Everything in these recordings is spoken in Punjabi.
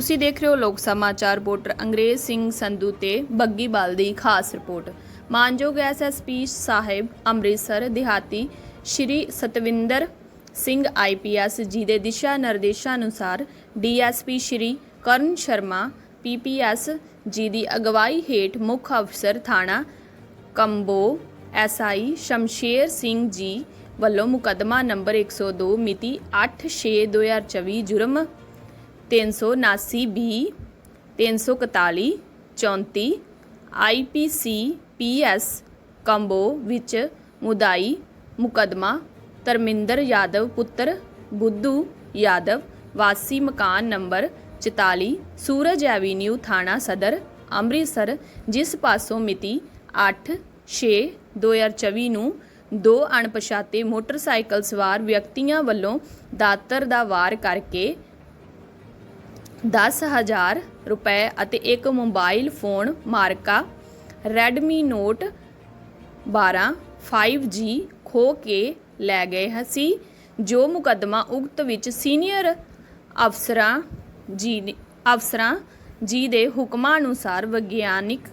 ਤੁਸੀਂ ਦੇਖ ਰਹੇ ਹੋ ਲੋਕ ਸਮਾਚਾਰ ਰਿਪੋਰਟਰ ਅੰਗਰੇਜ਼ ਸਿੰਘ ਸੰਧੂ ਤੇ ਬੱਗੀ ਬਾਲ ਦੀ ਖਾਸ ਰਿਪੋਰਟ। ਮਾਨਯੋਗ ਐਸਐਸਪੀ ਸਾਹਿਬ ਅੰਮ੍ਰਿਤਸਰ, ਦਿਹਾਤੀ ਸ਼੍ਰੀ ਸਤਵਿੰਦਰ ਸਿੰਘ ਆਈਪੀਐਸ ਜੀ ਦੇ ਦਿਸ਼ਾ ਨਿਰਦੇਸ਼ਾਂ ਅਨੁਸਾਰ ਡੀਐਸਪੀ ਸ਼੍ਰੀ ਕਰਨ ਸ਼ਰਮਾ ਪੀਪੀਐਸ ਜੀ ਦੀ ਅਗਵਾਈ ਹੇਠ ਮੁੱਖ ਅਫਸਰ ਥਾਣਾ ਕੰਬੋ ਐਸਆਈ ਸ਼ਮਸ਼ੇਰ ਸਿੰਘ ਜੀ ਵੱਲੋਂ ਮੁਕੱਦਮਾ ਨੰਬਰ 102 ਮਿਤੀ 8/6/2024 ਜੁਰਮ 379 ਬੀ 341 34 ਆਈਪੀਸੀ ਪੀਐਸ ਕੰਬੋ ਵਿੱਚ ਮੁਦਾਈ ਮੁਕੱਦਮਾ, ਧਰਮਿੰਦਰ ਯਾਦਵ ਪੁੱਤਰ, ਬੁੱਧੂ ਯਾਦਵ, ਵਾਸੀ ਮਕਾਨ ਨੰਬਰ 44 ਸੂਰਜ ਐਵੀਨਿਊ ਥਾਣਾ ਸਦਰ, ਅੰਮ੍ਰਿਤਸਰ, ਜਿਸ ਪਾਸੋਂ ਮਿਤੀ 8 6 2024 ਨੂੰ ਦੋ ਅਣਪਛਾਤੇ ਮੋਟਰਸਾਈਕਲ ਸਵਾਰ ਵਿਅਕਤੀਆਂ ਵੱਲੋਂ ਦਾਤਰ ਦਾ ਵਾਰ ਕਰਕੇ 10000 ਰੁਪਏ ਅਤੇ ਇੱਕ ਮੋਬਾਈਲ ਫੋਨ ਮਾਰਕਾ Redmi Note 12 5G ਖੋ ਕੇ ਲੈ ਗਏ ਸੀ, ਜੋ ਮੁਕੱਦਮਾ ਉਕਤ ਵਿੱਚ ਸੀਨੀਅਰ ਅਫਸਰਾਂ ਜੀ ਅਫਸਰਾਂ ਜੀ ਦੇ ਹੁਕਮਾਂ ਅਨੁਸਾਰ ਵਿਗਿਆਨਿਕ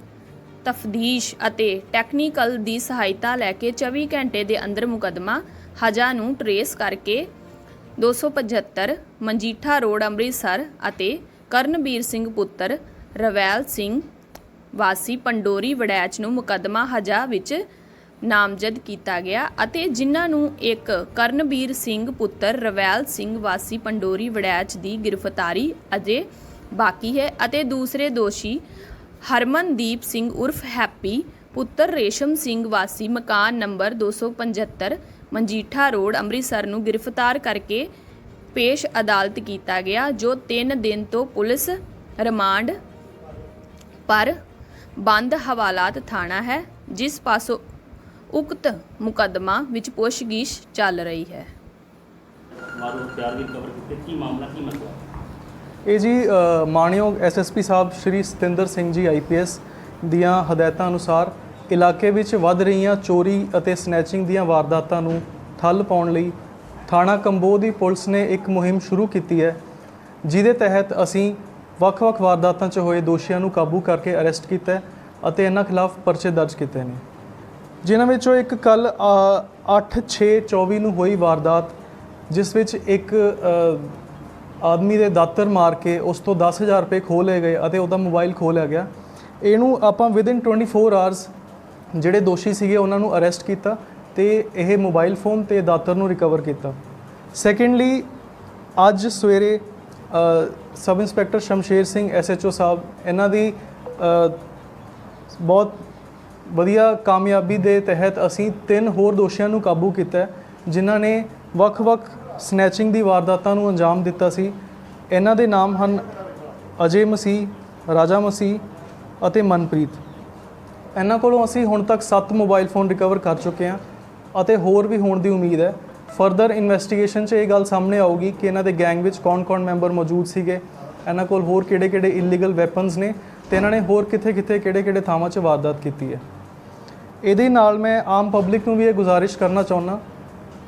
ਤਫਦੀਸ਼ ਅਤੇ ਟੈਕਨੀਕਲ ਦੀ ਸਹਾਇਤਾ ਲੈ ਕੇ 24 ਘੰਟੇ ਦੇ ਅੰਦਰ ਮੁਕੱਦਮਾ ਹਜਾ ਨੂੰ ਟਰੇਸ ਕਰਕੇ 275 ਮਨਜੀਠਾ ਰੋਡ, ਅੰਮ੍ਰਿਤਸਰ ਅਤੇ ਕਰਨਬੀਰ ਸਿੰਘ ਪੁੱਤਰ ਰਵੈਲ ਸਿੰਘ ਵਾਸੀ ਪੰਡੋਰੀ ਵੜੈਚ ਨੂੰ ਮੁਕੱਦਮਾ ਹਜਾ ਵਿੱਚ ਨਾਮਜ਼ਦ ਕੀਤਾ ਗਿਆ ਅਤੇ ਜਿਨ੍ਹਾਂ ਨੂੰ ਇੱਕ ਕਰਨਬੀਰ ਸਿੰਘ ਪੁੱਤਰ ਰਵੈਲ ਸਿੰਘ ਵਾਸੀ ਪੰਡੋਰੀ ਵੜੈਚ ਦੀ ਗ੍ਰਿਫਤਾਰੀ ਅਜੇ ਬਾਕੀ ਹੈ ਅਤੇ ਦੂਸਰੇ ਦੋਸ਼ੀ ਹਰਮਨਦੀਪ ਸਿੰਘ ਉਰਫ ਹੈਪੀ ਪੁੱਤਰ ਰੇਸ਼ਮ ਸਿੰਘ ਵਾਸੀ ਮਕਾਨ ਨੰਬਰ 275 ਮਨਜੀਠਾ ਰੋਡ ਅੰਮ੍ਰਿਤਸਰ ਨੂੰ ਗ੍ਰਿਫਤਾਰ ਕਰਕੇ ਪੇਸ਼ ਅਦਾਲਤ ਕੀਤਾ ਗਿਆ ਜੋ 3 ਦਿਨ ਤੋਂ ਪੁਲਿਸ ਰਿਮਾਂਡ ਪਰ ਬੰਦ ਹਵਾਲਾਤ ਥਾਣਾ ਹੈ ਜਿਸ ਪਾਸੋਂ ਉਕਤ ਮੁਕੱਦਮਾ ਵਿੱਚ ਪੁੱਛਗਿੱਛ ਚੱਲ ਰਹੀ ਹੈ। ਮਾਰੂ ਹਥਿਆਰ ਵੀ ਕਵਰ ਕੀਤੇ। ਕੀ ਮਾਮਲਾ ਕੀ ਮਸਲਾ? ਇਹ ਜੀ ਅ, ਮਾਣਯੋਗ ਐਸਐਸਪੀ ਸਾਹਿਬ ਸ਼੍ਰੀ ਸਤਿੰਦਰ ਸਿੰਘ ਜੀ ਆਈਪੀਐਸ ਦੀਆਂ ਹਦਾਇਤਾਂ ਅਨੁਸਾਰ ਇਲਾਕੇ ਵਿੱਚ ਵੱਧ ਰਹੀਆਂ ਚੋਰੀ ਅਤੇ ਸਨੈਚਿੰਗ ਦੀਆਂ ਵਾਰਦਾਤਾਂ ਨੂੰ ਠੱਲ ਪਾਉਣ ਲਈ ਥਾਣਾ ਕੰਬੋ ਦੀ ਪੁਲਿਸ ਨੇ ਇੱਕ ਮੁਹਿੰਮ ਸ਼ੁਰੂ ਕੀਤੀ ਹੈ, ਜਿਹਦੇ ਤਹਿਤ ਅਸੀਂ ਵੱਖ-ਵੱਖ ਵਾਰਦਾਤਾਂ 'ਚ ਹੋਏ ਦੋਸ਼ੀਆਂ ਨੂੰ ਕਾਬੂ ਕਰਕੇ ਅਰੈਸਟ ਕੀਤਾ ਅਤੇ ਇਹਨਾਂ ਖਿਲਾਫ ਪਰਚੇ ਦਰਜ ਕੀਤੇ ਨੇ। ਜਿਨ੍ਹਾਂ ਵਿੱਚੋਂ ਇੱਕ ਕੱਲ 8/6/24 ਨੂੰ ਹੋਈ ਵਾਰਦਾਤ, ਜਿਸ ਵਿੱਚ ਇੱਕ ਆਦਮੀ ਦੇ ਦਾਤਰ ਮਾਰ ਕੇ ਉਸ ਤੋਂ 10000 ਰੁਪਏ ਖੋਹ ਲਏ ਗਏ ਅਤੇ ਉਹਦਾ ਮੋਬਾਈਲ ਖੋਹ ਲਿਆ ਗਿਆ। ਇਹਨੂੰ ਆਪਾਂ ਵਿਦਿਨ 24 ਆਵਰਸ ਜਿਹੜੇ ਦੋਸ਼ੀ ਸੀਗੇ ਉਹਨਾਂ ਨੂੰ ਅਰੈਸਟ ਕੀਤਾ ਤੇ ਇਹ ਮੋਬਾਈਲ ਫੋਨ ਤੇ ਦਾਤਰ ਨੂੰ ਰਿਕਵਰ ਕੀਤਾ। ਸੈਕੰਡਲੀ ਅੱਜ ਸਵੇਰੇ sub inspector Shamsher Singh SHO ਸਾਹਿਬ, ਇਹਨਾਂ ਦੀ ਬਹੁਤ ਵਧੀਆ ਕਾਮਯਾਬੀ ਦੇ ਤਹਿਤ ਅਸੀਂ ਤਿੰਨ ਹੋਰ ਦੋਸ਼ੀਆਂ ਨੂੰ ਕਾਬੂ ਕੀਤਾ ਜਿਨ੍ਹਾਂ ਨੇ ਵੱਖ-ਵੱਖ ਸਨੈਚਿੰਗ ਦੀ ਵਾਰਦਾਤਾਂ ਨੂੰ ਅੰਜਾਮ ਦਿੱਤਾ ਸੀ। ਇਹਨਾਂ ਦੇ ਨਾਮ ਹਨ ਅਜੇ ਮਸੀਹ, ਰਾਜਾ ਮਸੀਹ ਅਤੇ ਮਨਪ੍ਰੀਤ। ਇਹਨਾਂ ਕੋਲੋਂ ਅਸੀਂ ਹੁਣ ਤੱਕ 7 ਮੋਬਾਈਲ ਫੋਨ ਰਿਕਵਰ ਕਰ ਚੁੱਕੇ ਹਾਂ ਅਤੇ ਹੋਰ ਵੀ ਹੋਣ ਦੀ ਉਮੀਦ ਹੈ। ਫਰਦਰ ਇਨਵੈਸਟੀਗੇਸ਼ਨ 'ਚ ਇਹ ਗੱਲ ਸਾਹਮਣੇ ਆਊਗੀ ਕਿ ਇਹਨਾਂ ਦੇ ਗੈਂਗ ਵਿੱਚ ਕੌਣ-ਕੌਣ ਮੈਂਬਰ ਮੌਜੂਦ ਸੀਗੇ। ਇਹਨਾਂ ਕੋਲ ਹੋਰ ਕਿਹੜੇ-ਕਿਹੜੇ ਇਲੀਗਲ ਵੈਪਨਸ ਨੇ ਤੇ ਇਹਨਾਂ ਨੇ ਹੋਰ ਕਿੱਥੇ-ਕਿੱਥੇ ਕਿਹੜੇ-ਕਿਹੜੇ ਥਾਵਾਂ 'ਚ ਵਾਰਦਾਤ ਕੀਤੀ ਹੈ। ਇਹਦੇ ਨਾਲ ਮੈਂ ਆਮ ਪਬਲਿਕ ਨੂੰ ਵੀ ਇਹ ਗੁਜ਼ਾਰਿਸ਼ ਕਰਨਾ ਚਾਹੁੰਦਾ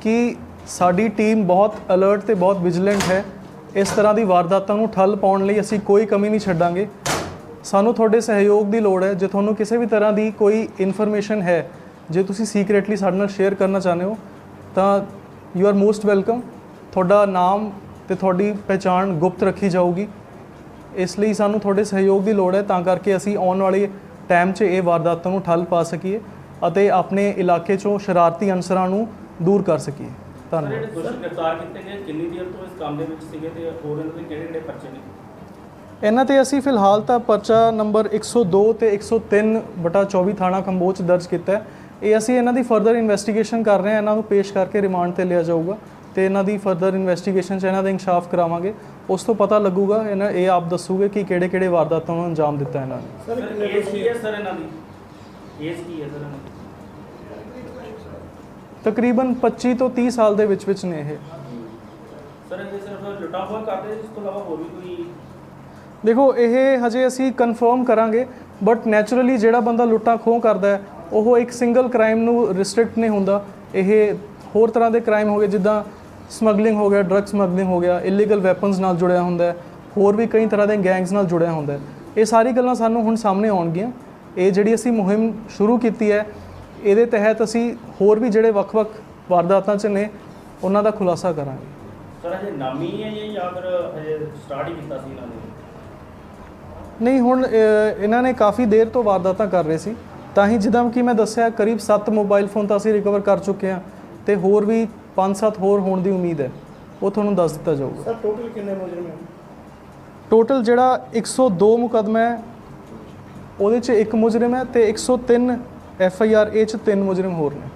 ਕਿ ਸਾਡੀ ਟੀਮ ਬਹੁਤ ਅਲਰਟ ਤੇ ਬਹੁਤ ਵਿਜੀਲੈਂਟ ਹੈ। ਇਸ ਤਰ੍ਹਾਂ ਦੀ ਵਾਰਦਾਤਾਂ ਨੂੰ ਠੱਲ ਪਾਉਣ ਲਈ ਅਸੀਂ ਕੋਈ ਕਮੀ ਨਹੀਂ ਛੱਡਾਂਗੇ। ਸਾਨੂੰ ਤੁਹਾਡੇ ਸਹਿਯੋਗ ਦੀ ਲੋੜ ਹੈ, ਜੇ ਤੁਹਾਨੂੰ ਕਿਸੇ ਵੀ ਤਰ੍ਹਾਂ ਦੀ ਕੋਈ ਇਨਫੋਰਮੇਸ਼ਨ ਹੈ, ਜੇ ਤੁਸੀਂ ਸੀਕ੍ਰੀਟਲੀ ਸਾਡੇ ਨਾਲ ਸ਼ੇਅਰ ਕਰਨਾ ਚਾਹੁੰਦੇ ਹੋ, ਤਾਂ ਯੂ ਆਰ ਮੋਸਟ ਵੈਲਕਮ ਤੁਹਾਡਾ ਨਾਮ ਤੇ ਤੁਹਾਡੀ ਪਹਿਚਾਣ ਗੁਪਤ ਰੱਖੀ ਜਾਊਗੀ। ਇਸ ਲਈ ਸਾਨੂੰ ਤੁਹਾਡੇ ਸਹਿਯੋਗ ਦੀ ਲੋੜ ਹੈ, ਤਾਂ ਕਰਕੇ ਅਸੀਂ ਆਉਣ ਵਾਲੇ ਟਾਈਮ 'ਚ ਇਹ ਵਾਰਦਾਤਾਂ ਨੂੰ ਠੱਲ ਪਾ ਸਕੀਏ ਅਤੇ ਆਪਣੇ ਇਲਾਕੇ 'ਚੋਂ ਸ਼ਰਾਰਤੀ ਅਨਸਰਾਂ ਨੂੰ ਦੂਰ ਕਰ ਸਕੀਏ। ਧੰਨਵਾਦ। ਜਿਹੜੇ ਗ੍ਰਿਫਤਾਰ ਕੀਤੇ ਗਏ, ਕਿੰਨੀ ਦੇਰ ਤੋਂ ਇਸ ਕੰਮ ਦੇ ਵਿੱਚ ਸੀਗੇ ਤੇ ਹੋਰ ਇਹਨਾਂ ਦੇ ਕਿਹੜੇ ਕਿਹੜੇ ਪਰਚੇ ਨੇ? ਇਹਨਾਂ ਤੇ ਅਸੀਂ ਫਿਲਹਾਲ ਤਾਂ ਪਰਚਾ ਨੰਬਰ 102 ਤੇ 103 ਬਟਾ 24 ਥਾਣਾ ਕੰਬੋਜ ਦਰਜ ਕੀਤਾ ਹੈ। ਇਹ ਅਸੀਂ ਇਹਨਾਂ ਦੀ ਫਰਦਰ ਇਨਵੈਸਟੀਗੇਸ਼ਨ ਕਰ ਰਹੇ ਹਾਂ। ਇਹਨਾਂ ਨੂੰ ਪੇਸ਼ ਕਰਕੇ ਰਿਮਾਂਡ ਤੇ ਲਿਆ ਜਾਊਗਾ ਤੇ ਇਹਨਾਂ ਦੀ ਫਰਦਰ ਇਨਵੈਸਟੀਗੇਸ਼ਨ 'ਚ ਇਹਨਾਂ ਦਾ ਇਨਕਸ਼ਾਫ ਕਰਾਵਾਂਗੇ। ਉਸ ਤੋਂ ਪਤਾ ਲੱਗੂਗਾ ਇਹਨਾਂ ਇਹ ਆਪ ਦੱਸੂਗੇ ਕਿ ਕਿਹੜੇ ਕਿਹੜੇ ਵਾਰਦਾਤਾਂ ਨੂੰ ਅੰਜਾਮ ਦਿੱਤਾ ਇਹਨਾਂ ਨੇ। ਸਰ ਏਜ ਕੀ ਹੈ ਸਰ ਇਹਨਾਂ ਦੀ? ਏਜ ਕੀ ਹੈ ਸਰ ਇਹਨਾਂ ਦੀ? ਤਕਰੀਬਨ 25 ਤੋਂ 30 ਸਾਲ ਦੇ ਵਿੱਚ ਵਿੱਚ ਨੇ ਇਹ। ਸਰ ਇਹ ਸਿਰਫ ਲੁੱਟਾ ਹੋਇਆ ਕਰਦੇ ਇਸ ਤੋਂ ਇਲਾਵਾ ਹੋਰ ਵੀ ਕੋਈ ਦੇਖੋ, ਇਹ ਹਜੇ ਅਸੀਂ ਕਨਫਰਮ ਕਰਾਂਗੇ ਬਟ ਨੈਚੁਰਲੀ ਜਿਹੜਾ ਬੰਦਾ ਲੁੱਟਾਂ ਖੋਹ ਕਰਦਾ ਹੈ, ਉਹ ਇੱਕ ਸਿੰਗਲ ਕ੍ਰਾਈਮ ਨੂੰ ਰਿਸਟ੍ਰਿਕਟ ਨਹੀਂ ਹੁੰਦਾ। ਇਹ ਹੋਰ ਤਰ੍ਹਾਂ ਦੇ ਕ੍ਰਾਈਮ ਹੋ ਗਏ, ਜਿੱਦਾਂ ਸਮਗਲਿੰਗ ਹੋ ਗਿਆ ਡਰੱਗ ਸਮਗਲਿੰਗ ਹੋ ਗਿਆ ਇਲੀਗਲ ਵੈਪਨਸ ਨਾਲ ਜੁੜਿਆ ਹੁੰਦਾ ਹੈ, ਹੋਰ ਵੀ ਕਈ ਤਰ੍ਹਾਂ ਦੇ ਗੈਂਗਸ ਨਾਲ ਜੁੜਿਆ ਹੁੰਦਾ ਹੈ। ਇਹ ਸਾਰੀ ਗੱਲਾਂ ਸਾਨੂੰ ਹੁਣ ਸਾਹਮਣੇ ਆਉਣਗੀਆਂ। ਇਹ ਜਿਹੜੀ ਅਸੀਂ ਮੁਹਿੰਮ ਸ਼ੁਰੂ ਕੀਤੀ ਹੈ, ਇਹਦੇ ਤਹਿਤ ਅਸੀਂ ਹੋਰ ਵੀ ਜਿਹੜੇ ਵੱਖ-ਵੱਖ ਵਾਰਦਾਤਾਂ 'ਚ ਨੇ, ਉਹਨਾਂ ਦਾ ਖੁਲਾਸਾ ਕਰਾਂਗੇ। ਸਰ ਅਜੇ ਨਾਮੀ ਹੈ ਜਾਂ ਫਿਰ ਅਜੇ ਸਟਾਰਟ ਹੀ ਕੀਤਾ ਸੀ ਇਹਨਾਂ ਨੇ? ਨਹੀਂ ਹੁਣ ਇਹਨਾਂ ਨੇ ਕਾਫੀ ਦੇਰ ਤੋਂ ਵਾਰਦਾਤਾਂ ਕਰ ਰਹੇ ਸੀ। ਤਾਂ ਹੀ ਜਿੱਦਾਂ ਕਿ ਮੈਂ ਦੱਸਿਆ ਕਰੀਬ 7 ਮੋਬਾਈਲ ਫੋਨ ਤਾਂ ਅਸੀਂ ਰਿਕਵਰ ਕਰ ਚੁੱਕੇ ਹਾਂ ਤੇ ਹੋਰ ਵੀ 5-7 ਹੋਰ ਹੋਣ ਦੀ ਉਮੀਦ ਹੈ। ਉਹ ਤੁਹਾਨੂੰ ਦੱਸ ਦਿੱਤਾ ਜਾਊਗਾ। ਸਰ ਟੋਟਲ ਕਿੰਨੇ ਮੁਜਰਮ ਹੈ? ਟੋਟਲ ਜਿਹੜਾ 102 ਮੁਕਦਮਾ ਹੈ ਉਹਦੇ 'ਚ ਇੱਕ ਮੁਜਰਮ ਹੈ ਤੇ 103 ਐਫ ਆਈ ਆਰ ਇਹ 'ਚ ਤਿੰਨ ਮੁਜਰਮ ਹੋਰ ਨੇ।